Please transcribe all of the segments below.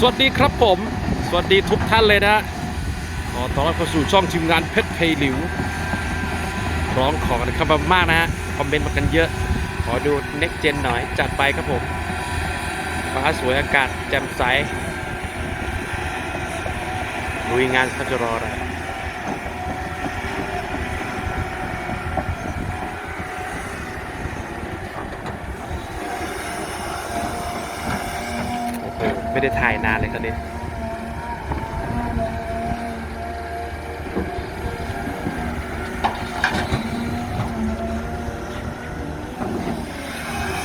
สวัสดีครับผม สวัสดีทุกท่านเลยนะขอต้อนรับเข้าสู่ช่องทีมงานเพชรเพหลิวร้องขอกันครับมามากนะฮะ คอมเมนต์มากันเยอะ ขอดู next gen หน่อย จัดไปครับผมฟ้าสวยอากาศแจ่มใสลุยงานเขาจะรออะไร โอ้โห ไม่ได้ถ่ายนานเลยครับเนี่ย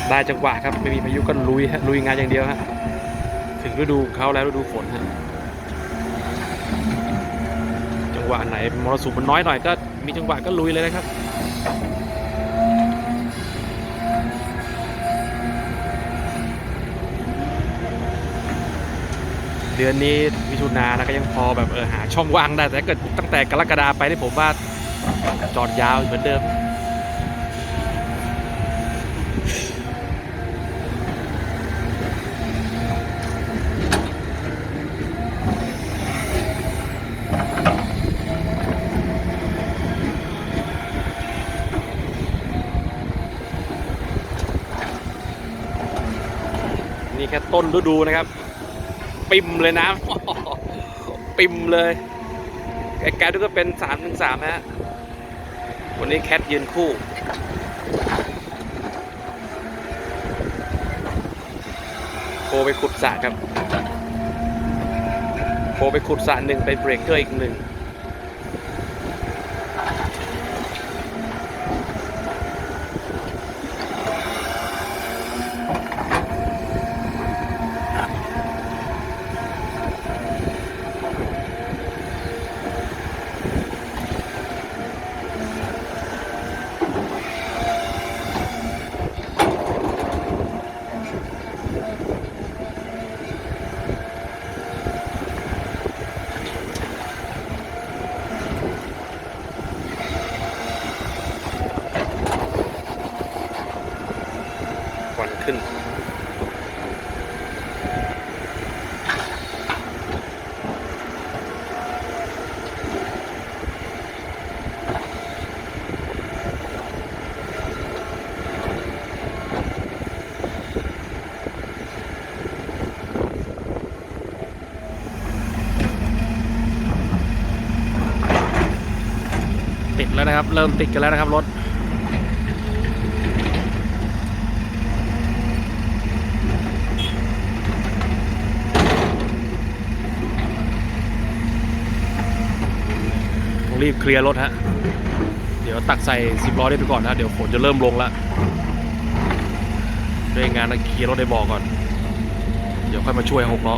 ได้จังหวะครับ ไม่มีพายุก็ลุยฮะลุยงานอย่างเดียวฮะถึงฤดูเขาแล้วฤดูฝนฮะจังหวะไหนมรสุมมันน้อยหน่อยก็มีจังหวะก็ลุยเลยนะครับ เดือนนี้มิถุนาแล้วก็ยังพอแบบเออหาช่องว่างได้แต่เกิดตั้งแต่กรกฎาไปนี่ผมว่าจอดยาวเหมือนเดิมนี่แค่ต้นฤดูนะครับ ปิมเลยนะปิมเลยแกลๆด้วยก็เป็นสามถึงสามนะฮะวันนี้แคทยืนคู่โคไปขุดสระครับโคไปขุดสระหนึ่งไปเบรกเกอร์อีกหนึ่ง ขึ้น ติดแล้วนะครับ เริ่มติดกันแล้วนะครับรถ รีบเคลียร์รถฮะ เดี๋ยวตักใส่สิบล้อได้ไปก่อนนะเดี๋ยวฝนจะเริ่มลงละด้วยงานนะเคลียร์รถได้บอกก่อน เดี๋ยวค่อยมาช่วยหกล้อ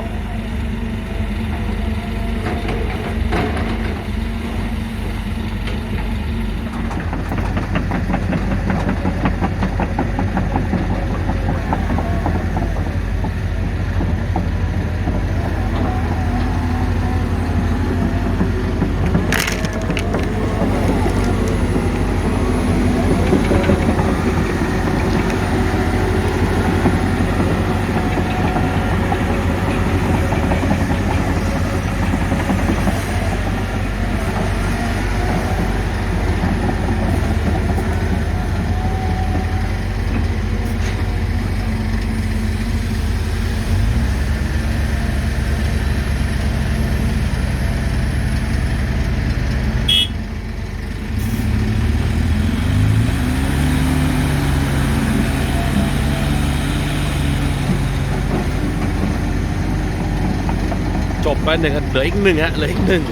หนึ่งเหลืออีกหนึ่งฮะเหลืออีกหนึ่ง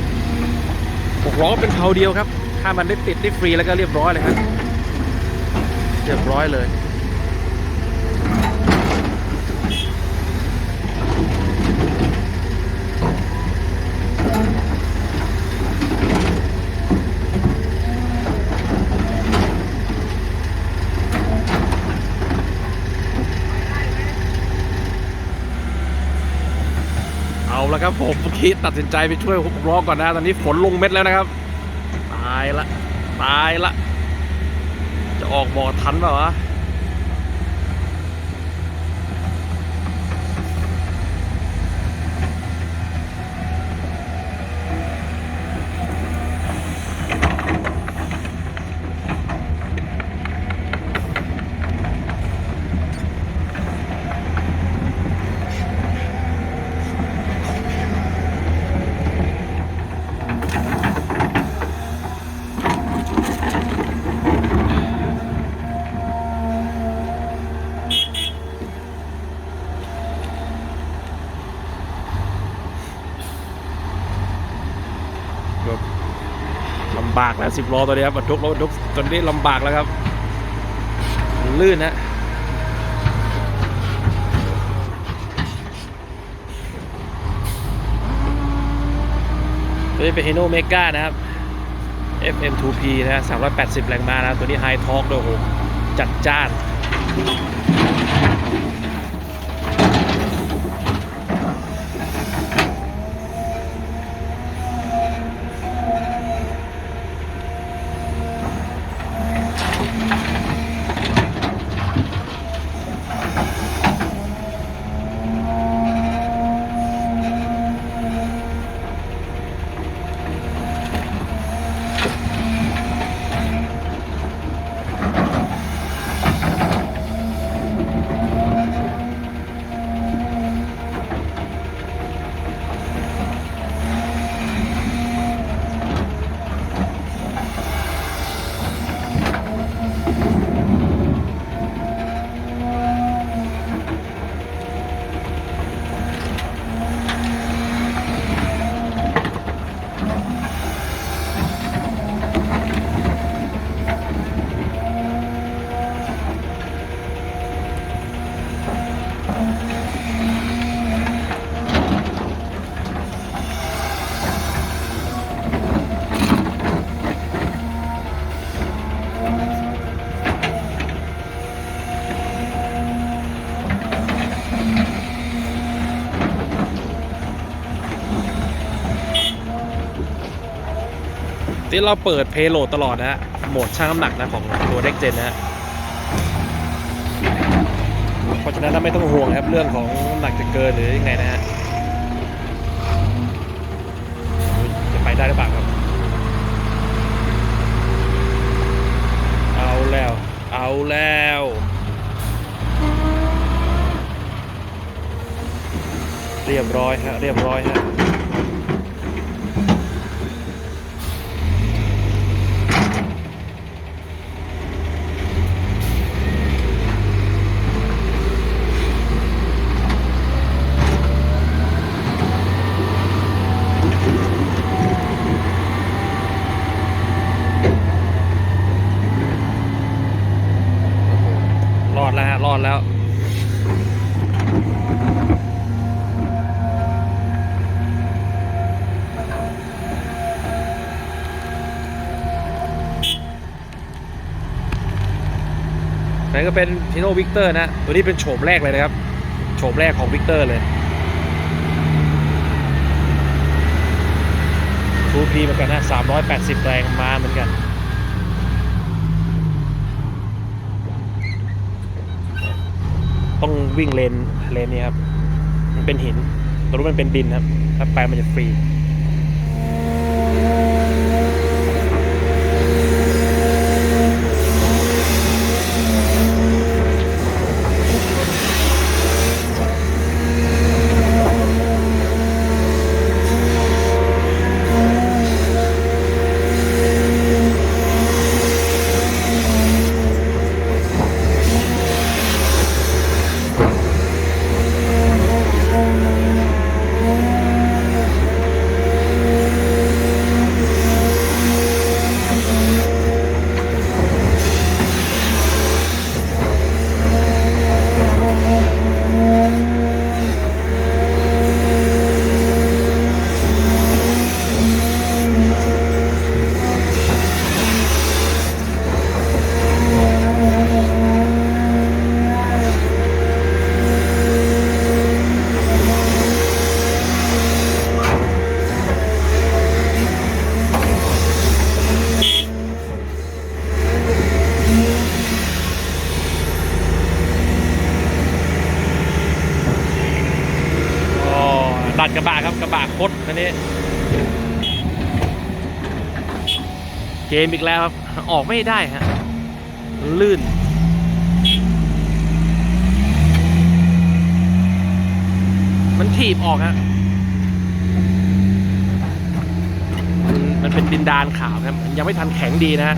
หกล้อเป็นเผาเดียวครับ ถ้ามันได้ติดได้ฟรีแล้วก็เรียบร้อยเลยครับเรียบร้อยเลย ครับผมเมื่อกี้ตัดสินใจไปช่วยหกล้อก่อนนะ ตอนนี้ฝนลงเม็ดแล้วนะครับ ตายละ ตายละ จะออกบ่อทันเปล่าวะำบากแล้วสิบล้อตัวนี้ครับบรรทุกรถบรรทุกตอนนี้ลำบากแล้วครับ ลื่นนะตัวนี้เป็น Hino Mega นะครับ FM2P นะฮะ380 แรงม้านะ ตัวนี้ไฮทอร์กด้วยโอ้โหจัดจ้าน ที่เราเปิดเพโลดตลอดนะฮะ โหมดช่างน้ำหนักนะของตัวเด็กเจนนะฮะ เพราะฉะนั้นเราไม่ต้องห่วงครับเรื่องของน้ำหนักจะเกินหรือยังไงนะฮะ จะไปได้หรือเปล่าครับ เอาแล้ว เอาแล้วเรียบร้อยฮะ เรียบร้อยฮะ รอดแล้วฮะ รอดแล้ว นั่นก็เป็นทิโนวิกเตอร์นะ ตัวนี้เป็นโฉมแรกเลยนะครับ โฉมแรกของวิกเตอร์เลย 2P เหมือนกันนะ 380 แรงมาเหมือนกัน ต้อง วิ่งเลนเลนนี้ครับ มันเป็นหินตัวนู้นมันเป็นดินครับ ถ้าไปมันจะฟรี กระบะครับกคดอันนี้ เกมอีกแล้วครับ ออกไม่ได้ฮะ ลื่น มันถีบออกฮะมันมันเป็นดินดานขาวครับมันยังไม่ทันแข็งดีนะฮะ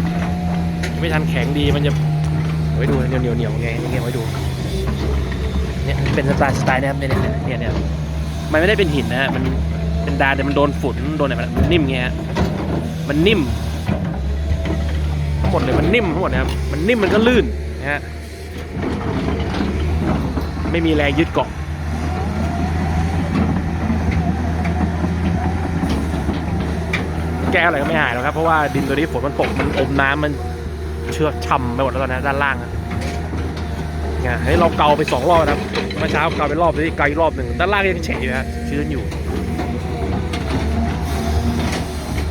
ยังไม่ทันแข็งดีมันจะไว้ดูเหนียวเหนียวเหนียวไงไงไว้ดูเนี่ยเป็นสไตล์สไตล์เนะครับเนี่ยเนี่ยเนี่ยเนี่ย มันไม่ได้เป็นหินนะฮะมันเป็นดานแต่มันโดนฝุ่นโดนอะไรมันนิ่มไงฮะมันนิ่มหมดเลยมันนิ่มทั้งหมดนะครับมันนิ่มมันก็ลื่นนะฮะไม่มีแรงยึดเกาะแก้อะไรก็ไม่หายหรอกครับ เพราะว่าดินตัวนี้ฝนมันตกมันอมน้ำมันเชือกช่ำไปหมดแล้วตอนนี้ด้านล่าง อะเนี่ยให้เราเกาไปสองรอบนะครับเมื่อเช้าเกาไปรอบนี้ไกลรอบหนึ่งด้านล่างยังเฉยอยู่นะชื้นอยู่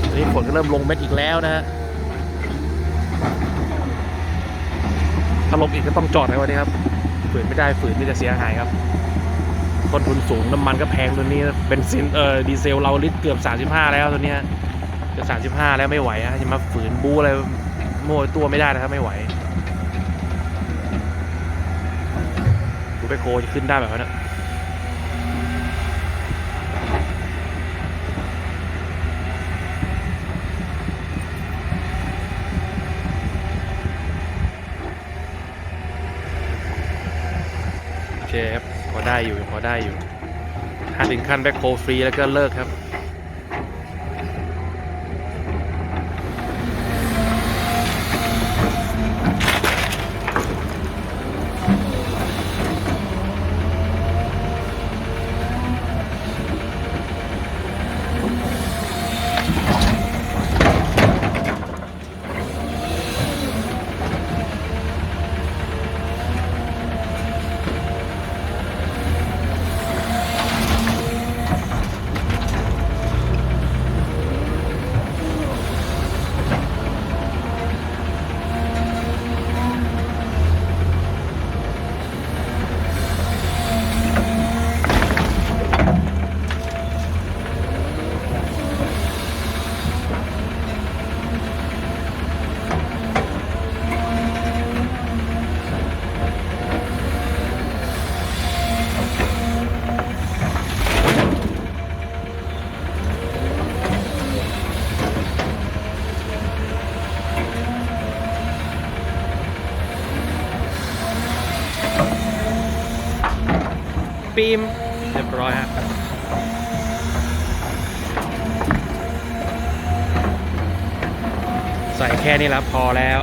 ตอนนี้ฝนก็เริ่มลงเม็ดอีกแล้วนะฮะถ้าลงอีกก็ต้องจอดในวันนี้ครับฝืนไม่ได้ฝืนนี่จะเสียหายครับต้นทุนสูงน้ำมันก็แพงตัวนี้เป็นซินเออดีเซลเราลิตรเกือบ 35 แล้วตัวนี้จะสามสิบห้าแล้วไม่ไหวฮะจะมาฝืนบูอะไรโม่ตัวไม่ได้นะครับไม่ไหว ดูไปโคจะขึ้นได้แบบนั้นโอเคครับพอได้อยู่พอได้อยู่ถ้าถึงขั้นแบ็คโคฟรีแล้วก็เลิกครับ ปีมเรียบร้อยฮะใส่แค่นี้แล้วพอแล้ว